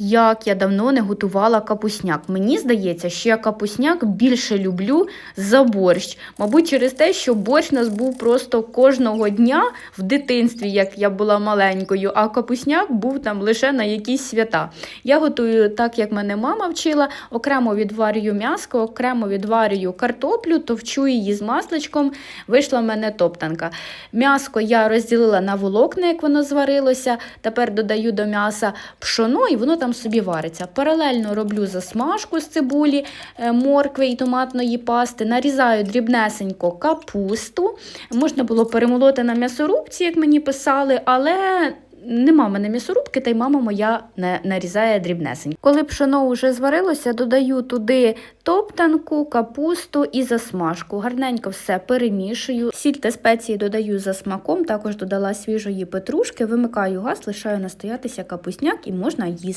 Як я давно не готувала капусняк. Мені здається, що я капусняк більше люблю за борщ. Мабуть, через те, що борщ у нас був просто кожного дня в дитинстві, як я була маленькою, а капусняк був там лише на якісь свята. Я готую так, як мене мама вчила, окремо відварюю м'яско, окремо відварюю картоплю, товчу її з масличком. Вийшла в мене топтанка. М'яско я розділила на волокна, як воно зварилося. Тепер додаю до м'яса пшоно і воно там собі вариться. Паралельно роблю засмажку з цибулі, е, моркви і томатної пасти. Нарізаю дрібнесенько капусту. Можна було перемолоти на м'ясорубці, як мені писали, але. Нема мене м'ясорубки, та й мама моя не нарізає дрібнесенько. Коли пшоно вже зварилося, додаю туди топтанку, капусту і засмажку. Гарненько все перемішую. Сіль та спеції додаю за смаком. Також додала свіжої петрушки, вимикаю газ, лишаю настоятися капусняк і можна їсти.